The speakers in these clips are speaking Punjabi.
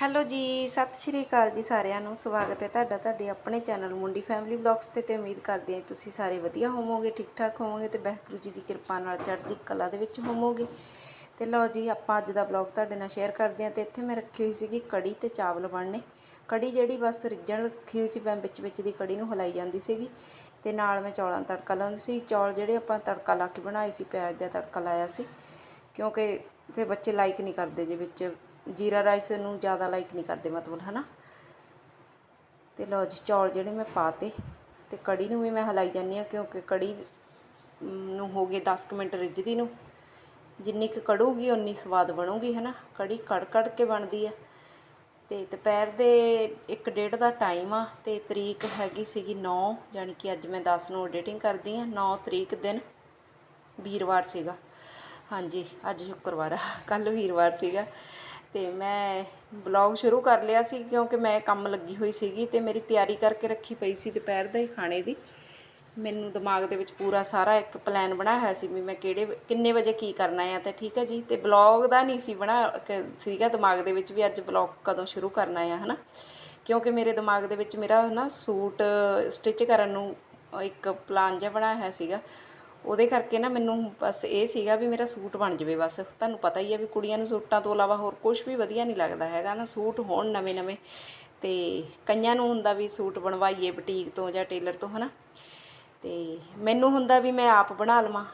ਹੈਲੋ ਜੀ, ਸਤਿ ਸ਼੍ਰੀ ਅਕਾਲ ਜੀ ਸਾਰਿਆਂ ਨੂੰ। ਸਵਾਗਤ ਹੈ ਤੁਹਾਡਾ ਤੁਹਾਡੇ ਆਪਣੇ ਚੈਨਲ ਮੁੰਡੀ ਫੈਮਿਲੀ ਬਲੌਗਸ ਤੇ ਤੇ ਉਮੀਦ ਕਰਦੇ ਹਾਂ ਤੁਸੀਂ ਸਾਰੇ ਵਧੀਆ ਹੋਵੋਗੇ ਠੀਕ ਠਾਕ ਹੋਵੋਗੇ ਤੇ ਵਾਹਿਗੁਰੂ ਜੀ ਦੀ ਕਿਰਪਾ ਨਾਲ ਚੜ੍ਹਦੀ ਕਲਾ ਦੇ ਵਿੱਚ ਹੋਵੋਗੇ। ਤੇ ਲਓ ਜੀ, ਆਪਾਂ ਅੱਜ ਦਾ ਬਲੌਗ ਤੁਹਾਡੇ ਨਾਲ ਸ਼ੇਅਰ ਕਰਦੇ ਹਾਂ ਤੇ ਇੱਥੇ ਮੈਂ ਰੱਖੀ ਹੋਈ ਸੀਗੀ ਕੜੀ ਤੇ ਚਾਵਲ ਬਣਨੇ। ਕੜੀ ਜਿਹੜੀ ਬਸ ਰਿੱਝਣ ਰੱਖੀ ਹੋਈ ਸੀ ਮੈਂ ਵਿੱਚ ਵਿੱਚ ਦੀ ਕੜੀ ਨੂੰ ਹਿਲਾਈ ਜਾਂਦੀ ਸੀਗੀ। ਤੇ ਨਾਲ ਮੈਂ ਚੌਲਾਂ ਦਾ ਤੜਕਾ ਲਾਉਂਦੀ ਸੀ। ਚੌਲ ਜਿਹੜੇ ਆਪਾਂ ਤੜਕਾ ਲਾ ਕੇ ਬਣਾਏ ਸੀ, ਪਿਆਜ਼ ਦਾ ਤੜਕਾ ਲਾਇਆ ਸੀ। ਕਿਉਂਕਿ ਫਿਰ ਬੱਚੇ ਲਾਈਕ ਨਹੀਂ ਕਰਦੇ ਜੇ ਵਿੱਚ ਜੀਰਾ ਰਾਈਸ ਨੂੰ ਜ਼ਿਆਦਾ ਲਾਈਕ ਨਹੀਂ ਕਰਦੇ ਮਤਲਬ, ਹਨਾ? ਤੇ ਲਓ ਜੀ, ਚੌਲ ਜਿਹੜੇ ਮੈਂ ਪਾਤੇ ਤੇ ਕੜੀ ਨੂੰ ਵੀ ਮੈਂ ਹਲਾਈ ਜਾਂਦੀ ਆ ਕਿਉਂਕਿ ਕੜੀ ਨੂੰ ਹੋ ਗਏ 10 ਕੁ ਮਿੰਟ ਰਿੱਝਦੀ ਨੂੰ। ਜਿੰਨੀ ਕੁ ਕੜੂਗੀ ਉਨੀ ਸਵਾਦ ਬਣੂਗੀ, ਹਨਾ? ਕੜੀ ਕੜ ਕੜ ਕੇ ਬਣਦੀ ਆ। ਤੇ ਦੁਪਹਿਰ ਦੇ 1:30 ਦਾ ਟਾਈਮ ਆ ਤੇ ਤਰੀਕ ਹੈਗੀ ਸੀਗੀ 9 ਯਾਨੀ ਕਿ ਅੱਜ ਮੈਂ 10 ਨੂੰ ਐਡੀਟਿੰਗ ਕਰਦੀ ਆ 9 ਤਰੀਕ ਦਿਨ ਵੀਰਵਾਰ ਸੀਗਾ। ਹਾਂਜੀ, ਅੱਜ ਸ਼ੁੱਕਰਵਾਰ ਆ ਕੱਲ ਵੀਰਵਾਰ ਸੀਗਾ। ਤੇ ਮੈਂ ਬਲੌਗ ਸ਼ੁਰੂ ਕਰ ਲਿਆ ਸੀ ਕਿਉਂਕਿ ਮੈਂ ਕੰਮ ਲੱਗੀ ਹੋਈ ਸੀਗੀ ਤੇ ਮੇਰੀ ਤਿਆਰੀ ਕਰਕੇ ਰੱਖੀ ਪਈ ਸੀ ਦੁਪਹਿਰ ਦੇ ਖਾਣੇ ਦੀ। ਮੈਨੂੰ ਦਿਮਾਗ ਦੇ ਵਿੱਚ ਪੂਰਾ ਸਾਰਾ ਇੱਕ ਪਲਾਨ ਬਣਾਇਆ ਹੋਇਆ ਸੀ ਵੀ ਮੈਂ ਕਿਹੜੇ ਕਿੰਨੇ ਵਜੇ ਕੀ ਕਰਨਾ ਹੈ ਤੇ ਠੀਕ ਹੈ ਜੀ। ਤੇ ਬਲੌਗ ਦਾ ਨਹੀਂ ਸੀ ਬਣਾ ਸੀਗਾ ਦਿਮਾਗ ਦੇ ਵਿੱਚ ਵੀ ਅੱਜ ਬਲੌਗ ਕਦੋਂ ਸ਼ੁਰੂ ਕਰਨਾ ਹੈ ਹਨਾ। ਕਿਉਂਕਿ ਮੇਰੇ ਦਿਮਾਗ ਦੇ ਵਿੱਚ ਮੇਰਾ ਨਾ ਸੂਟ ਸਟਿਚ ਕਰਨ ਨੂੰ ਇੱਕ ਪਲਾਨ ਜਿਹਾ ਬਣਾਇਆ ਹੋਇਆ ਸੀਗਾ। ਉਹਦੇ ਕਰਕੇ ਨਾ ਮੈਨੂੰ ਬਸ ਇਹ ਸੀਗਾ ਵੀ ਮੇਰਾ ਸੂਟ ਬਣ ਜਾਵੇ ਬਸ। ਤੁਹਾਨੂੰ ਪਤਾ ਹੀ ਹੈ ਵੀ ਕੁੜੀਆਂ ਨੂੰ ਸੂਟਾਂ ਤੋਂ ਇਲਾਵਾ ਹੋਰ ਕੁਝ ਵੀ ਵਧੀਆ ਨਹੀਂ ਲੱਗਦਾ ਹੈਗਾ ਨਾ, ਸੂਟ ਹੋਣ ਨਵੇਂ ਨਵੇਂ। ਤੇ ਕਈਆਂ ਨੂੰ ਹੁੰਦਾ ਵੀ ਸੂਟ ਬਣਵਾਈਏ ਬੁਟੀਕ ਤੋਂ ਜਾਂ ਟੇਲਰ ਤੋਂ, ਹਨਾ। ਤੇ ਮੈਨੂੰ ਹੁੰਦਾ ਵੀ ਮੈਂ ਆਪ ਬਣਾ ਲਵਾਂ।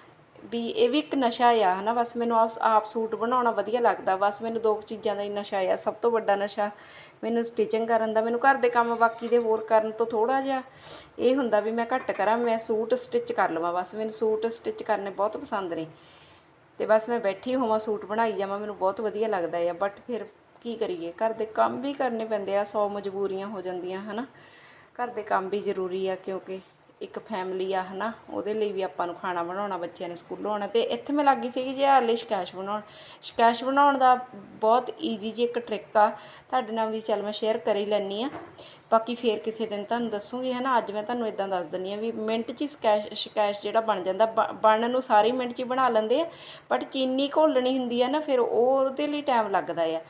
ਵੀ ਇਹ ਵੀ ਇੱਕ ਨਸ਼ਾ ਆ, ਹਨਾ? ਬਸ ਮੈਨੂੰ ਆਪ ਆਪ ਸੂਟ ਬਣਾਉਣਾ ਵਧੀਆ ਲੱਗਦਾ। ਬਸ ਮੈਨੂੰ ਦੋ ਕੁ ਚੀਜ਼ਾਂ ਦਾ ਹੀ ਨਸ਼ਾ ਆ, ਸਭ ਤੋਂ ਵੱਡਾ ਨਸ਼ਾ ਮੈਨੂੰ ਸਟਿਚਿੰਗ ਕਰਨ ਦਾ। ਮੈਨੂੰ ਘਰ ਦੇ ਕੰਮ ਬਾਕੀ ਦੇ ਹੋਰ ਕਰਨ ਤੋਂ ਥੋੜਾ ਜਿਹਾ ਇਹ ਹੁੰਦਾ ਵੀ ਮੈਂ ਘੱਟ ਕਰਾਂ, ਮੈਂ ਸੂਟ ਸਟਿਚ ਕਰ ਲਵਾਂ। ਬਸ ਮੈਨੂੰ ਸੂਟ ਸਟਿਚ ਕਰਨੇ ਬਹੁਤ ਪਸੰਦ ਨੇ। ਤੇ ਬਸ ਮੈਂ ਬੈਠੀ ਹੋਵਾਂ, ਸੂਟ ਬਣਾਈ ਜਾਵਾਂ, ਮੈਨੂੰ ਬਹੁਤ ਵਧੀਆ ਲੱਗਦਾ ਆ। ਬਟ ਫਿਰ ਕੀ ਕਰੀਏ? ਘਰ ਦੇ ਕੰਮ ਵੀ ਕਰਨੇ ਪੈਂਦੇ ਆ, ਸੌ ਮਜਬੂਰੀਆਂ ਹੋ ਜਾਂਦੀਆਂ, ਹਨਾ? ਘਰ ਦੇ ਕੰਮ ਵੀ ਜ਼ਰੂਰੀ ਆ ਕਿਉਂਕਿ ਇੱਕ ਫੈਮਿਲੀ ਆ, ਹਨਾ? ਉਹਦੇ ਲਈ ਵੀ ਆਪਾਂ ਨੂੰ ਖਾਣਾ ਬਣਾਉਣਾ, ਬੱਚਿਆਂ ਨੇ ਸਕੂਲੋਂ ਆਉਣਾ ਤੇ ਇੱਥੇ ਮੈਂ ਲੱਗੀ ਸੀਗੀ ਜੀ ਹਾਲੇ ਸ਼ਕੈਸ਼ ਬਣਾਉਣ। ਸ਼ਕੈਸ਼ ਬਣਾਉਣ ਦਾ ਬਹੁਤ ਈਜ਼ੀ ਜੀ ਇੱਕ ਟ੍ਰਿਕ ਆ। ਤੁਹਾਡੇ ਨਾਲ ਵੀ ਚੱਲ ਮੈਂ ਸ਼ੇਅਰ ਕਰ ਹੀ ਲੈਣੀ ਆ ਬਾਕੀ ਫੇਰ ਕਿਸੇ ਦਿਨ ਤੁਹਾਨੂੰ ਦੱਸੂਗੀ, ਹਨਾ? ਅੱਜ ਮੈਂ ਤੁਹਾਨੂੰ ਇਦਾਂ ਦੱਸ ਦਿੰਨੀ ਆ ਵੀ ਮਿੰਟ 'ਚ ਹੀ ਸਕੈਸ਼ ਸਕੈਸ਼ ਜਿਹੜਾ ਬਣ ਜਾਂਦਾ, ਬ- ਬਣਨ ਨੂੰ ਸਾਰੇ ਮਿੰਟ 'ਚ ਹੀ ਬਣਾ ਲੈਂਦੇ ਆ ਬਟ ਚੀਨੀ ਘੋਲਣੀ ਹੁੰਦੀ ਆ ਨਾ, ਫਿਰ ਉਹ ਉਹਦੇ ਲਈ ਟਾਈਮ ਲੱਗਦਾ ਆ।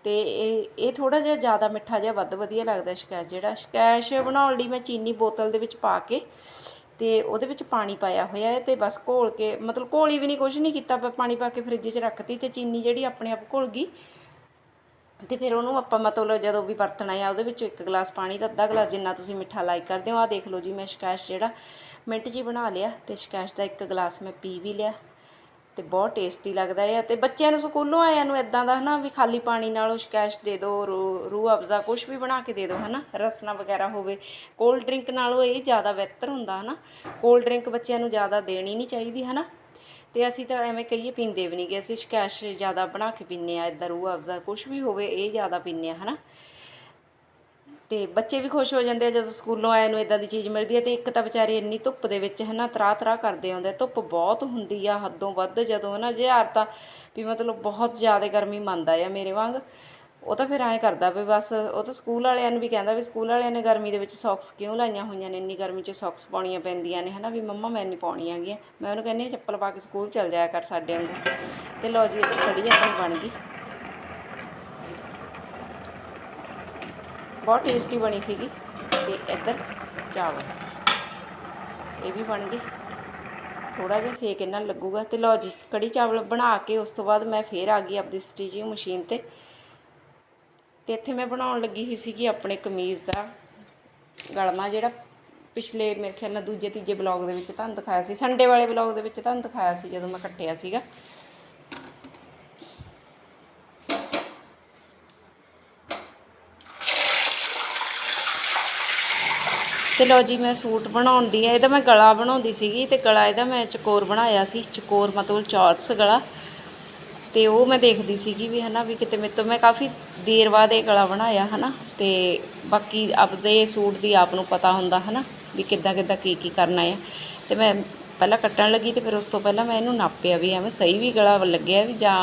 ਅਤੇ ਇਹ ਇਹ ਥੋੜ੍ਹਾ ਜਿਹਾ ਜ਼ਿਆਦਾ ਮਿੱਠਾ ਜਿਹਾ ਵੱਧ ਵਧੀਆ ਲੱਗਦਾ ਸਕੈਸ਼ ਜਿਹੜਾ। ਸ਼ਕੈਸ਼ ਬਣਾਉਣ ਲਈ ਮੈਂ ਚੀਨੀ ਬੋਤਲ ਦੇ ਵਿੱਚ ਪਾ ਕੇ ਅਤੇ ਉਹਦੇ ਵਿੱਚ ਪਾਣੀ ਪਾਇਆ ਹੋਇਆ ਹੈ ਅਤੇ ਬਸ ਘੋਲ ਕੇ, ਮਤਲਬ ਘੋਲੀ ਵੀ ਨਹੀਂ, ਕੁਛ ਨਹੀਂ ਕੀਤਾ ਪਾਣੀ ਪਾ ਕੇ ਫਰਿੱਜ 'ਚ ਰੱਖਤੀ ਅਤੇ ਚੀਨੀ ਜਿਹੜੀ ਆਪਣੇ ਆਪ ਘੁਲ ਗਈ। ਅਤੇ ਫਿਰ ਉਹਨੂੰ ਆਪਾਂ ਮਤਲਬ ਜਦੋਂ ਵੀ ਵਰਤਣਾ ਆ, ਉਹਦੇ ਵਿੱਚੋਂ ਇੱਕ ਗਲਾਸ ਪਾਣੀ ਦਾ ਅੱਧਾ ਗਲਾਸ ਜਿੰਨਾ ਤੁਸੀਂ ਮਿੱਠਾ ਲਾਈਕ ਕਰਦੇ ਹੋ। ਆਹ ਦੇਖ ਲਓ ਜੀ, ਮੈਂ ਸ਼ਕੈਸ਼ ਜਿਹੜਾ ਮਿੰਟ 'ਚ ਬਣਾ ਲਿਆ ਅਤੇ ਸ਼ਕੈਸ਼ ਦਾ ਇੱਕ ਗਲਾਸ ਮੈਂ ਪੀ ਵੀ ਲਿਆ। ਤੇ ਬਹੁਤ ਟੇਸਟੀ ਲੱਗਦਾ ਹੈ ਤੇ ਬੱਚਿਆਂ ਨੂੰ ਸਕੂਲੋਂ ਆਇਆਂ ਨੂੰ ਇਦਾਂ ਦਾ ਹਨਾ ਵੀ ਖਾਲੀ ਪਾਣੀ ਨਾਲੋਂ ਸ਼ਕੈਸ਼ ਦੇ ਦਿਓ ਰੂ, ਰੂਹ ਅਫਜ਼ਾ ਕੁਝ ਵੀ ਬਣਾ ਕੇ ਦੇ ਦਿਓ ਹਨਾ, ਰਸਨਾ ਵਗੈਰਾ ਹੋਵੇ। ਕੋਲਡ ਡਰਿੰਕ ਨਾਲੋਂ ਇਹ ਜ਼ਿਆਦਾ ਬਿਹਤਰ ਹੁੰਦਾ ਹਨਾ। ਕੋਲਡ ਡਰਿੰਕ ਬੱਚਿਆਂ ਨੂੰ ਜ਼ਿਆਦਾ ਦੇਣੀ ਨਹੀਂ ਚਾਹੀਦੀ ਹਨਾ। ਤੇ ਅਸੀਂ ਤਾਂ ਐਵੇਂ ਕਹੀਏ ਪੀਂਦੇ ਵੀ ਨਹੀਂ ਨਹੀਂਗੇ ਅਸੀਂ ਸ਼ਕੈਸ਼ ਜ਼ਿਆਦਾ ਬਣਾ ਕੇ ਪੀਂਦੇ ਆ ਇਦਾਂ ਰੂਹ ਅਫਜ਼ਾ ਕੁਝ ਵੀ ਹੋਵੇ, ਇਹ ਜ਼ਿਆਦਾ ਪੀਂਦੇ ਆ ਹਨਾ। ਤੇ ਬੱਚੇ ਵੀ ਖੁਸ਼ ਹੋ ਜਾਂਦੇ ਆ ਜਦੋਂ ਸਕੂਲੋਂ ਆਏ ਨੂੰ ਇਦਾਂ ਦੀ ਚੀਜ਼ ਮਿਲਦੀ ਹੈ ਤੇ ਇੱਕ ਤਾਂ ਵਿਚਾਰੇ ਇੰਨੀ ਧੁੱਪ ਦੇ ਵਿੱਚ ਹਨਾ ਤਰਾ ਤਰਾ ਕਰਦੇ ਆਉਂਦੇ ਧੁੱਪ ਬਹੁਤ ਹੁੰਦੀ ਆ ਹੱਦੋਂ ਵੱਧ ਜਦੋਂ ਹਨਾ ਜੇ ਹਾਰ ਤਾਂ ਵੀ ਮਤਲਬ ਬਹੁਤ ਜ਼ਿਆਦਾ ਗਰਮੀ ਮੰਨਦਾ ਆ ਮੇਰੇ ਵਾਂਗ। ਉਹ ਤਾਂ ਫਿਰ ਐਂ ਕਰਦਾ ਵੀ ਬਸ ਉਹ ਤਾਂ ਸਕੂਲ ਵਾਲਿਆਂ ਨੂੰ ਵੀ ਕਹਿੰਦਾ ਵੀ ਸਕੂਲ ਵਾਲਿਆਂ ਨੇ ਗਰਮੀ ਦੇ ਵਿੱਚ ਸੌਕਸ ਕਿਉਂ ਲਾਈਆਂ ਹੋਈਆਂ ਨੇ, ਇੰਨੀ ਗਰਮੀ 'ਚ ਸੌਕਸ ਪਾਉਣੀਆਂ ਪੈਂਦੀਆਂ ਨੇ ਹਨਾ ਵੀ ਮੰਮਾ ਮੈਂ ਨਹੀਂ ਪਾਉਣੀਆਂ ਹੈਗੀਆਂ ਮੈਂ ਉਹਨੂੰ ਕਹਿੰਦੀ ਹਾਂ ਚੱਪਲ ਪਾ ਕੇ ਸਕੂਲ ਚਲ ਜਾਇਆ ਕਰ ਸਾਡੇ ਵਾਂਗੂ। ਤੇ ਲਓ ਜੀ ਇੱਧਰ ਕੜੀ ਆਪਣੀ ਬਣ ਗਈ। ਬਹੁਤ ਟੇਸਟੀ ਬਣੀ ਸੀਗੀ ਤੇ ਇੱਧਰ ਚਾਵਲ। ਇਹ ਵੀ ਬਣ ਗਏ। ਥੋੜਾ ਜਿਹਾ ਸੇਕ ਇਹਨਾਂ ਨੂੰ ਲੱਗੂਗਾ ਤੇ ਲਓ ਜੀ, ਕੜੀ ਚਾਵਲ ਬਣਾ ਕੇ ਉਸ ਤੋਂ ਬਾਅਦ ਮੈਂ ਫੇਰ ਆ ਗਈ ਆਪਣੀ ਸਟਿਚਿੰਗ ਮਸ਼ੀਨ ਤੇ। ਤੇ ਇੱਥੇ ਮੈਂ ਬਣਾਉਣ ਲੱਗੀ ਹੋਈ ਸੀਗੀ ਆਪਣੇ ਕਮੀਜ਼ ਦਾ ਗਲਮਾ ਜਿਹੜਾ ਪਿਛਲੇ ਮੇਰੇ ਖਿਆਲ ਨਾਲ ਦੂਜੇ ਤੀਜੇ ਬਲੌਗ ਦੇ ਵਿੱਚ ਤੁਹਾਨੂੰ ਦਿਖਾਇਆ ਸੀ, ਸੰਡੇ ਵਾਲੇ ਬਲੌਗ ਦੇ ਵਿੱਚ ਤੁਹਾਨੂੰ ਦਿਖਾਇਆ ਸੀ ਜਦੋਂ ਮੈਂ ਕੱਟਿਆ ਸੀਗਾ। ਤੇ ਲੋ ਜੀ, ਮੈਂ ਸੂਟ ਬਣਾਉਣ ਦੀ ਹੈ ਇਹਦਾ ਮੈਂ ਗਲਾ ਬਣਾਉਂਦੀ ਸੀਗੀ ਤੇ ਗਲਾ ਇਹਦਾ ਮੈਂ ਚਕੋਰ ਬਣਾਇਆ ਸੀ। ਚਕੋਰ ਮਤਲਬ ਚੌਰਸ ਗਲਾ। ਤੇ ਉਹ ਮੈਂ ਦੇਖਦੀ ਸੀਗੀ ਵੀ ਹਨਾ, ਵੀ ਕਿਤੇ ਮੇਰੇ ਤੋਂ ਮੈਂ ਕਾਫੀ ਦੇਰ ਬਾਅਦ ਇਹ ਗਲਾ ਬਣਾਇਆ ਹਨਾ। ਤੇ ਬਾਕੀ ਆਪਦੇ ਸੂਟ ਦੀ ਆਪ ਨੂੰ ਪਤਾ ਹੁੰਦਾ ਹਨਾ, ਵੀ ਕਿੱਦਾਂ ਕਿੱਦਾਂ ਕੀ ਕੀ ਕਰਨਾ ਹੈ ਤੇ ਮੈਂ ਪਹਿਲਾਂ ਕੱਟਣ ਲੱਗੀ ਤੇ ਫਿਰ ਉਸ ਤੋਂ ਪਹਿਲਾਂ ਮੈਂ ਇਹਨੂੰ ਨਾਪਿਆ ਵੀ ਐਵੇਂ ਸਹੀ ਵੀ ਗਲਾ ਲੱਗਿਆ ਵੀ ਜਾਂ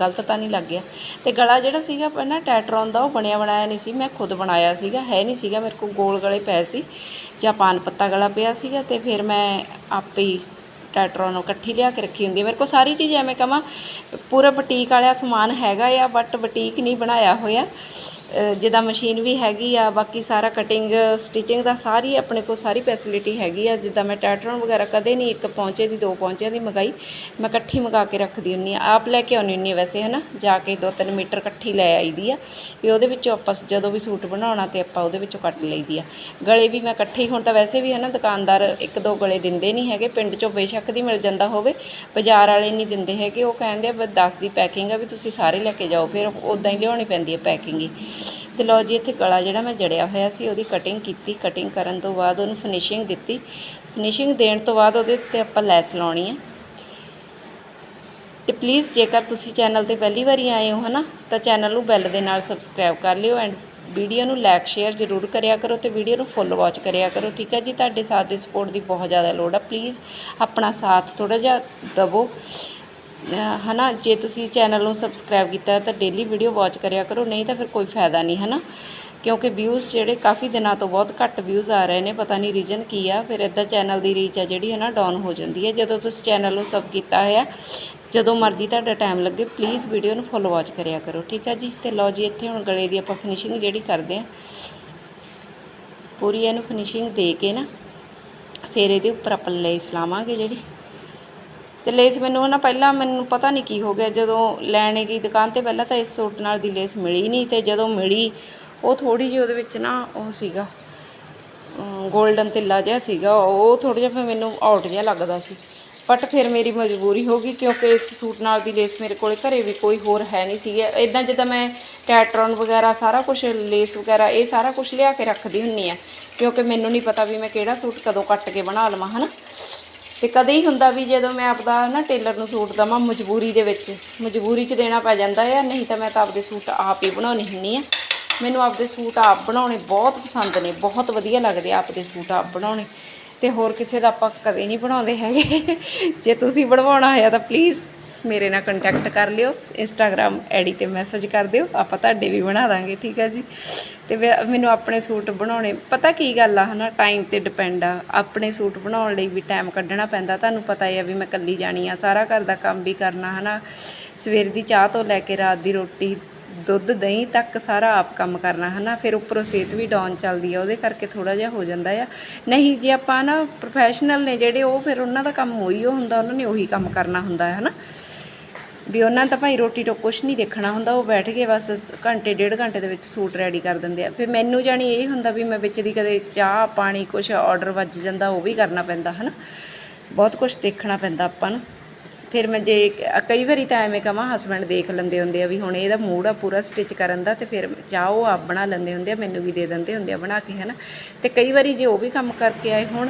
ਗਲਤ ਤਾਂ ਨਹੀਂ ਲੱਗ ਗਿਆ। ਤੇ ਗਲਾ ਜਿਹੜਾ ਸੀਗਾ ਪਹਿਲਾਂ ਟੈਟਰੋਨ ਦਾ ਉਹ ਬਣਿਆ ਬਣਾਇਆ ਨਹੀਂ ਸੀ। ਮੈਂ ਖੁਦ ਬਣਾਇਆ ਸੀਗਾ, ਹੈ ਨਹੀਂ ਸੀਗਾ, ਮੇਰੇ ਕੋਲ ਗੋਲ ਗਲੇ ਪਏ ਸੀ ਜਾਂ ਪਾਨ ਪੱਤਾ ਗਲਾ ਪਿਆ ਸੀਗਾ ਤੇ ਫਿਰ ਮੈਂ ਆਪੇ ਹੀ ਟੈਟਰੋਨ ਇਕੱਠੀ ਲਿਆ ਕੇ ਰੱਖੀ ਹੁੰਦੀ ਹੈ ਮੇਰੇ ਕੋਲ ਸਾਰੀ ਚੀਜ਼ ਐਵੇਂ ਕਹਾਂ ਪੂਰਾ ਬੁਟੀਕ ਵਾਲਾ ਸਮਾਨ ਹੈਗਾ ਆ, ਬਟ ਬੁਟੀਕ ਨਹੀਂ ਬਣਾਇਆ ਹੋਇਆ। ਜਿੱਦਾਂ ਮਸ਼ੀਨ ਵੀ ਹੈਗੀ ਆ, ਬਾਕੀ ਸਾਰਾ ਕਟਿੰਗ ਸਟਿਚਿੰਗ ਦਾ ਸਾਰੀ ਆਪਣੇ ਕੋਲ ਸਾਰੀ ਫੈਸਿਲਿਟੀ ਹੈਗੀ ਆ। ਜਿੱਦਾਂ ਮੈਂ ਟੈਟਰੋਨ ਵਗੈਰਾ ਕਦੇ ਨਹੀਂ ਇੱਕ ਪੌਂਚੇ ਦੀ, ਦੋ ਪੌਂਚਿਆਂ ਦੀ ਮੰਗਾਈ, ਮੈਂ ਇਕੱਠੀ ਮੰਗਾ ਕੇ ਰੱਖਦੀ ਹੁੰਨੀ ਆ ਆਪ ਲੈ ਕੇ ਆਉਣੀ ਹੁੰਨੀ ਆ ਵੈਸੇ, ਹਨਾ? ਜਾ ਕੇ 2-3 ਮੀਟਰ ਇਕੱਠੀ ਲੈ ਆਈਦੀ ਆ। ਵੀ ਉਹਦੇ ਵਿੱਚੋਂ ਆਪਾਂ ਜਦੋਂ ਵੀ ਸੂਟ ਬਣਾਉਣਾ ਤੇ ਆਪਾਂ ਉਹਦੇ ਵਿੱਚੋਂ ਕੱਟ ਲਈਦੀ ਆ। ਗਲੇ ਵੀ ਮੈਂ ਇਕੱਠੇ ਹੀ, ਹੁਣ ਤਾਂ ਵੈਸੇ ਵੀ, ਹਨਾ, ਦੁਕਾਨਦਾਰ ਇੱਕ ਦੋ ਗਲੇ ਦਿੰਦੇ ਨਹੀਂ ਹੈਗੇ। ਪਿੰਡ ਚੋਂ ਬੇਸ਼ੱਕ ਦੀ ਮਿਲ ਜਾਂਦਾ ਹੋਵੇ, ਬਾਜ਼ਾਰ ਵਾਲੇ ਨਹੀਂ ਦਿੰਦੇ ਹੈਗੇ। ਉਹ ਕਹਿੰਦੇ ਆ, ਬਸ 10 ਦੀ ਪੈਕਿੰਗ ਆ ਵੀ ਤੁਸੀਂ ਸਾਰੇ ਲੈ ਕੇ ਜਾਓ, ਫਿਰ ਉਦਾਂ ਹੀ ਲਿਆਉਣੀ ਪੈਂਦੀ ਹੈ ਪੈਕਿੰਗ ਹੀ। ਤੇ ਲਓ ਜੀ, ਇੱਥੇ ਗਲਾ ਜਿਹੜਾ ਮੈਂ ਜੜਿਆ ਹੋਇਆ ਸੀ, ਉਹਦੀ ਕਟਿੰਗ ਕੀਤੀ ਕਟਿੰਗ ਕਰਨ ਤੋਂ ਬਾਅਦ ਉਹਨੂੰ ਫਿਨਿਸ਼ਿੰਗ ਦਿੱਤੀ। ਫਿਨਿਸ਼ਿੰਗ ਦੇਣ ਤੋਂ ਬਾਅਦ ਉਹਦੇ ਉੱਤੇ ਆਪਾਂ ਲੈਸ ਲਾਉਣੀ ਹੈ ਤੇ ਪਲੀਜ਼ ਜੇਕਰ ਤੁਸੀਂ ਚੈਨਲ ਤੇ ਪਹਿਲੀ ਵਾਰੀ ਆਏ ਹੋ ਹਨਾ, ਤਾਂ ਚੈਨਲ ਨੂੰ ਬੈਲ ਦੇ ਨਾਲ ਸਬਸਕ੍ਰਾਈਬ ਕਰ ਲਿਓ ਐਂਡ ਵੀਡੀਓ ਨੂੰ ਲਾਈਕ ਸ਼ੇਅਰ ਜ਼ਰੂਰ ਕਰਿਆ ਕਰੋ ਤੇ ਵੀਡੀਓ ਨੂੰ ਫੁੱਲ ਵਾਚ ਕਰਿਆ ਕਰੋ, ਠੀਕ ਹੈ ਜੀ? ਤੁਹਾਡੇ ਸਾਥ ਦੇ ਸਪੋਰਟ ਦੀ ਬਹੁਤ ਜ਼ਿਆਦਾ ਲੋੜ ਆ। ਪਲੀਜ਼ ਆਪਣਾ ਸਾਥ ਥੋੜਾ ਜਿਹਾ ਦਵੋ। ਹਨਾ, ਜੇ ਤੁਸੀਂ ਚੈਨਲ ਨੂੰ ਸਬਸਕ੍ਰਾਈਬ ਕੀਤਾ ਤਾਂ ਡੇਲੀ ਵੀਡੀਓ ਵਾਚ ਕਰਿਆ ਕਰੋ, ਨਹੀਂ ਤਾਂ ਫਿਰ ਕੋਈ ਫਾਇਦਾ ਨਹੀਂ, ਹਨਾ? ਕਿਉਂਕਿ ਵਿਊਜ਼ ਜਿਹੜੇ ਕਾਫੀ ਦਿਨਾਂ ਤੋਂ ਬਹੁਤ ਘੱਟ ਵਿਊਜ਼ ਆ ਰਹੇ ਨੇ, ਪਤਾ ਨਹੀਂ ਰੀਜ਼ਨ ਕੀ ਆ, ਫਿਰ ਇਦਾਂ ਚੈਨਲ ਦੀ ਰੀਚ ਆ ਜਿਹੜੀ ਹੈ ਨਾ ਡਾਊਨ ਹੋ ਜਾਂਦੀ ਹੈ। ਜਦੋਂ ਤੁਸੀਂ ਚੈਨਲ ਨੂੰ ਸਬ ਕੀਤਾ ਹੋਇਆ, ਜਦੋਂ ਮਰਜ਼ੀ ਤੁਹਾਡਾ ਟਾਈਮ ਲੱਗੇ ਪਲੀਜ਼ ਵੀਡੀਓ ਨੂੰ ਫੁੱਲ ਵਾਚ ਕਰਿਆ ਕਰੋ, ਠੀਕ ਹੈ ਜੀ? ਤੇ ਲਓ ਜੀ, ਇੱਥੇ ਹੁਣ ਗਲੇ ਦੀ ਆਪਾਂ ਫਿਨਿਸ਼ਿੰਗ ਜਿਹੜੀ ਕਰਦੇ ਆ ਪੂਰੀ ਇਹਨੂੰ ਫਿਨਿਸ਼ਿੰਗ ਦੇ ਕੇ ਨਾ, ਫਿਰ ਇਹਦੇ ਉੱਪਰ ਆਪਾਂ ਲੇਸ ਲਾਵਾਂਗੇ ਜਿਹੜੀ। ਤੇ ਲੇਸ ਮੈਨੂੰ ਨਾ ਪਹਿਲਾਂ ਮੈਨੂੰ ਪਤਾ ਨਹੀਂ ਕੀ ਹੋ ਗਿਆ, ਜਦੋਂ ਲੈਣੇ ਗਈ ਦੁਕਾਨ ਤੇ ਪਹਿਲਾਂ ਤਾਂ ਇਸ ਸੂਟ ਨਾਲ ਦੀ ਲੇਸ ਮਿਲੀ ਨਹੀਂ ਤੇ ਜਦੋਂ ਮਿਲੀ, ਉਹ ਥੋੜੀ ਜਿਹੀ ਉਹਦੇ ਵਿੱਚ ਨਾ ਉਹ ਸੀਗਾ 골ਡਨ ਤਿੱਲਾ ਜਿਹਾ ਸੀਗਾ, ਉਹ ਥੋੜਾ ਜਿਹਾ ਫਿਰ ਮੈਨੂੰ ਆਊਟ ਜਿਹਾ ਲੱਗਦਾ ਸੀ। ਬਟ ਫਿਰ ਮੇਰੀ ਮਜਬੂਰੀ ਹੋ ਗਈ ਕਿਉਂਕਿ ਇਸ ਸੂਟ ਨਾਲ ਦੀ ਲੇਸ ਮੇਰੇ ਕੋਲੇ ਘਰੇ ਵੀ ਕੋਈ ਹੋਰ ਹੈ ਨਹੀਂ ਸੀਗਾ। ਇਦਾਂ ਜਿੱਦਾਂ ਮੈਂ ਟੈਟਰੋਨ ਵਗੈਰਾ ਸਾਰਾ ਕੁਝ ਲੇਸ ਵਗੈਰਾ ਇਹ ਸਾਰਾ ਕੁਝ ਲਿਆ ਕੇ ਰੱਖਦੀ ਹੁੰਨੀ ਆ ਕਿਉਂਕਿ ਮੈਨੂੰ ਨਹੀਂ ਪਤਾ ਵੀ ਮੈਂ ਕਿਹੜਾ ਸੂਟ ਕਦੋਂ ਕੱਟ ਕੇ ਬਣਾ ਲਵਾਂ, ਹਨਾ? ਤੇ ਕਦੇ ਹੀ ਹੁੰਦਾ ਵੀ ਜਦੋਂ ਮੈਂ ਆਪਦਾ ਨਾ ਟੇਲਰ ਨੂੰ ਸੂਟ ਦਵਾਂ ਮਜਬੂਰੀ ਦੇ ਵਿੱਚ, ਮਜਬੂਰੀ 'ਚ ਦੇਣਾ ਪੈ ਜਾਂਦਾ ਆ, ਨਹੀਂ ਤਾਂ ਮੈਂ ਤਾਂ ਆਪਦੇ ਸੂਟ ਆਪ ਹੀ ਬਣਾਉਣੀ ਹੁੰਨੀ ਆ। ਮੈਨੂੰ ਆਪਦੇ ਸੂਟ ਆਪ ਬਣਾਉਣੇ ਬਹੁਤ ਪਸੰਦ ਨੇ, ਬਹੁਤ ਵਧੀਆ ਲੱਗਦੇ ਆਪਦੇ ਸੂਟ ਆਪ ਬਣਾਉਣੇ। ਤੇ ਹੋਰ ਕਿਸੇ ਦਾ ਆਪਾਂ ਕਦੇ ਨਹੀਂ ਬਣਾਉਂਦੇ ਹੈਗੇ। ਜੇ ਤੁਸੀਂ ਬਣਵਾਉਣਾ ਹੋਇਆ ਤਾਂ ਪਲੀਜ਼ ਮੇਰੇ ਨਾਲ ਕੰਟੈਕਟ ਕਰ ਲਿਓ। ਇੰਸਟਾਗ੍ਰam ਆਈਡੀ ਤੇ ਮੈਸੇਜ ਕਰ ਦਿਓ। ਆਪਾਂ ਤੁਹਾਡੇ ਵੀ ਬਣਾ ਦਾਂਗੇ, ਠੀਕ ਹੈ ਜੀ? ਤੇ ਵੈ- ਮੈਨੂੰ ਆਪਣੇ ਸੂਟ ਬਣਾਉਣੇ, ਪਤਾ ਕੀ ਗੱਲ ਆ ਹਨਾ? ਟਾਈਮ ਤੇ ਡਿਪੈਂਡ ਆ। ਆਪਣੇ ਸੂਟ ਬਣਾਉਣ ਲਈ ਵੀ ਟਾਈਮ ਕੱਢਣਾ ਪੈਂਦਾ। ਤੁਹਾਨੂੰ ਪਤਾ ਹੀ ਆ ਵੀ ਮੈਂ ਇਕੱਲੀ ਜਾਣੀ ਆ। ਸਾਰਾ ਘਰ ਦਾ ਕੰਮ ਵੀ ਕਰਨਾ ਹਨਾ? ਸਵੇਰ ਦੀ ਚਾਹ ਤੋਂ ਲੈ ਕੇ ਰਾਤ ਦੀ ਰੋਟੀ, ਦੁੱਧ, ਦਹੀਂ ਤੱਕ ਸਾਰਾ ਆਪ ਕੰਮ ਕਰਨਾ ਹਨਾ? ਫਿਰ ਉੱਪਰੋਂ ਸਿਹਤ ਵੀ ਡਾਊਨ ਚੱਲਦੀ ਆ। ਉਹਦੇ ਕਰਕੇ ਥੋੜਾ ਜਿਹਾ ਹੋ ਜਾਂਦਾ ਆ। ਨਹੀਂ, ਜੇ ਆਪਾਂ ਨਾ ਪ੍ਰੋਫੈਸ਼ਨਲ ਨੇ ਜਿਹੜੇ, ਉਹ ਫਿਰ ਉਹਨਾਂ ਦਾ ਕੰਮ ਉਹੀ ਓ ਹੁੰਦਾ। ਉਹਨਾਂ ਨੇ ਉਹੀ ਕੰਮ ਕਰਨਾ ਹੁੰਦਾ ਹੈ ਹਨਾ? ਵੀ ਉਹਨਾਂ ਨੇ ਤਾਂ ਭਾਈ ਰੋਟੀ ਤੋਂ ਕੁਛ ਨਹੀਂ ਦੇਖਣਾ ਹੁੰਦਾ, ਉਹ ਬੈਠ ਕੇ ਬਸ ਘੰਟੇ, ਡੇਢ ਘੰਟੇ ਦੇ ਵਿੱਚ ਸੂਟ ਰੈਡੀ ਕਰ ਦਿੰਦੇ ਆ। ਫਿਰ ਮੈਨੂੰ ਜਾਣੀ ਇਹ ਹੁੰਦਾ ਵੀ ਮੈਂ ਵਿੱਚ ਦੀ ਕਦੇ ਚਾਹ, ਪਾਣੀ ਕੁਛ ਆਰਡਰ ਵੱਜ ਜਾਂਦਾ, ਉਹ ਵੀ ਕਰਨਾ ਪੈਂਦਾ, ਹਨਾ? ਬਹੁਤ ਕੁਝ ਦੇਖਣਾ ਪੈਂਦਾ ਆਪਾਂ ਨੂੰ। ਫਿਰ ਮੈਂ ਜੇ ਕਈ ਵਾਰੀ ਤਾਂ ਐਵੇਂ ਕਹਾਂ ਹਸਬੰਡ ਦੇਖ ਲੈਂਦੇ ਹੁੰਦੇ ਆ ਵੀ ਹੁਣ ਇਹਦਾ ਮੂਡ ਆ ਪੂਰਾ ਸਟਿਚ ਕਰਨ ਦਾ ਤੇ ਫਿਰ ਚਾਹ ਉਹ ਆਪ ਬਣਾ ਲੈਂਦੇ ਹੁੰਦੇ ਆ, ਮੈਨੂੰ ਵੀ ਦੇ ਦਿੰਦੇ ਹੁੰਦੇ ਆ ਬਣਾ ਕੇ, ਹਨਾ? ਤੇ ਕਈ ਵਾਰੀ ਜੇ ਉਹ ਵੀ ਕੰਮ ਕਰਕੇ ਆਏ ਹੁਣ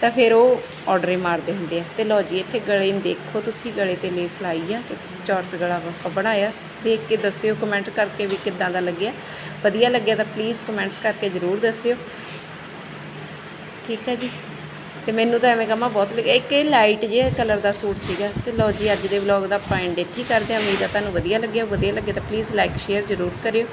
ਤਾਂ ਫਿਰ ਉਹ ਆਰਡਰ ਹੀ ਮਾਰਦੇ ਹੁੰਦੇ ਆ। ਤੇ ਲਓ ਜੀ, ਇੱਥੇ ਗਲੇ ਨੂੰ ਦੇਖੋ ਤੁਸੀਂ, ਗਲੇ ਤੇ ਲੇਸ ਲਾਈ ਆ, ਚ- ਚੌਰਸ ਗਲਾ ਆਪਾਂ ਬਣਾਇਆ। ਦੇਖ ਕੇ ਦੱਸਿਓ ਕਮੈਂਟ ਕਰਕੇ ਵੀ ਕਿੱਦਾਂ ਦਾ ਲੱਗਿਆ। ਵਧੀਆ ਲੱਗਿਆ ਤਾਂ ਪਲੀਜ਼ ਕਮੈਂਟਸ ਕਰਕੇ ਜ਼ਰੂਰ ਦੱਸਿਓ। ਠੀਕ ਹੈ ਜੀ। ਤੇ ਮੈਨੂੰ ਤਾਂ ਐਵੇਂ ਕਮਾ ਬਹੁਤ ਲੱਗਿਆ। ਇੱਕ ਇਹ ਲਾਈਟ ਜਿਹਾ ਕਲਰ ਦਾ ਸੂਟ ਸੀਗਾ। ਤੇ ਲਓ ਜੀ, ਅੱਜ ਦੇ ਵਲੌਗ ਦਾ ਆਪਾਂ ਐਂਡ ਇੱਥੇ ਹੀ ਕਰਦੇ ਹਾਂ। ਉਮੀਦ ਆ ਤੁਹਾਨੂੰ ਵਧੀਆ ਲੱਗਿਆ। ਵਧੀਆ ਲੱਗੇ ਤਾਂ ਪਲੀਜ਼ ਲਾਈਕ ਸ਼ੇਅਰ ਜ਼ਰੂਰ ਕਰਿਓ।